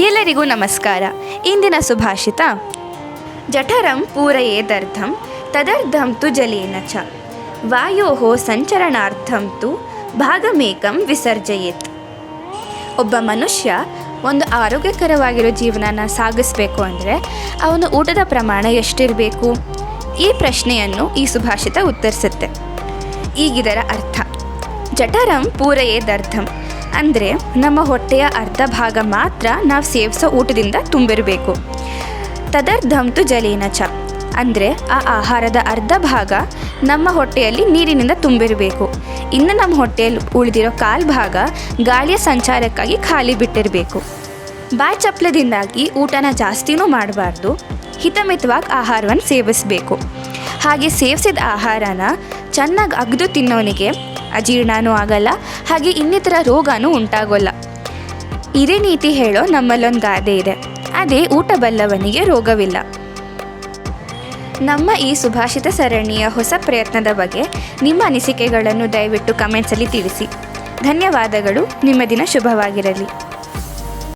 ಎಲ್ಲರಿಗೂ ನಮಸ್ಕಾರ. ಇಂದಿನ ಸುಭಾಷಿತ. ಜಠರಂ ಪೂರಯೇದರ್ಧಂ ತದರ್ಧಂ ತು ಜಲೇನ ಚ. ವಾಯೋ ಸಂಚರಣಾರ್ಥಂ ತು ಭಾಗಮೇಕಂ ವಿಸರ್ಜಯೇತ್. ಒಬ್ಬ ಮನುಷ್ಯ ಒಂದು ಆರೋಗ್ಯಕರವಾಗಿರೋ ಜೀವನನ ಸಾಗಿಸ್ಬೇಕು ಅಂದರೆ ಅವನ ಊಟದ ಪ್ರಮಾಣ ಎಷ್ಟಿರಬೇಕು? ಈ ಪ್ರಶ್ನೆಯನ್ನು ಈ ಸುಭಾಷಿತ ಉತ್ತರಿಸುತ್ತೆ. ಈಗಿದರ ಅರ್ಥ. ಜಠರಂ ಪೂರಯೇದರ್ಥಂ ಅಂದರೆ ನಮ್ಮ ಹೊಟ್ಟೆಯ ಅರ್ಧ ಭಾಗ ಮಾತ್ರ ನಾವು ಸೇವಿಸೋ ಊಟದಿಂದ ತುಂಬಿರಬೇಕು. ತದರ್ಧಂ ತು ಜಲೇನ ಚ. ಅಂದರೆ ಆ ಆಹಾರದ ಅರ್ಧ ಭಾಗ ನಮ್ಮ ಹೊಟ್ಟೆಯಲ್ಲಿ ನೀರಿನಿಂದ ತುಂಬಿರಬೇಕು. ಇನ್ನು ನಮ್ಮ ಹೊಟ್ಟೆಯಲ್ಲಿ ಉಳಿದಿರೋ ಕಾಲು ಭಾಗ ಗಾಳಿಯ ಸಂಚಾರಕ್ಕಾಗಿ ಖಾಲಿ ಬಿಟ್ಟಿರಬೇಕು. ಬಾಯ್ ಚಪ್ಪಲದಿಂದಾಗಿ ಊಟನ ಜಾಸ್ತಿನೂ ಮಾಡಬಾರ್ದು. ಹಿತಮಿತವಾಗಿ ಆಹಾರವನ್ನು ಸೇವಿಸಬೇಕು. ಹಾಗೆ ಸೇವಿಸಿದ ಆಹಾರನ ಚೆನ್ನಾಗಿ ಅಗ್ದು ತಿನ್ನೋನಿಗೆ ಅಜೀರ್ಣನೂ ಆಗಲ್ಲ, ಹಾಗೆ ಇನ್ನಿತರ ರೋಗನೂ ಉಂಟಾಗೋಲ್ಲ. ಇದೇ ನೀತಿ ಹೇಳೋ ನಮ್ಮಲ್ಲೊಂದು ಗಾದೆ ಇದೆ. ಅದೇ ಊಟ ಬಲ್ಲವನಿಗೆ ರೋಗವಿಲ್ಲ. ನಮ್ಮ ಈ ಸುಭಾಷಿತ ಸರಣಿಯ ಹೊಸ ಪ್ರಯತ್ನದ ಬಗ್ಗೆ ನಿಮ್ಮ ಅನಿಸಿಕೆಗಳನ್ನು ದಯವಿಟ್ಟು ಕಮೆಂಟ್ಸಲ್ಲಿ ತಿಳಿಸಿ. ಧನ್ಯವಾದಗಳು. ನಿಮ್ಮ ದಿನ ಶುಭವಾಗಿರಲಿ.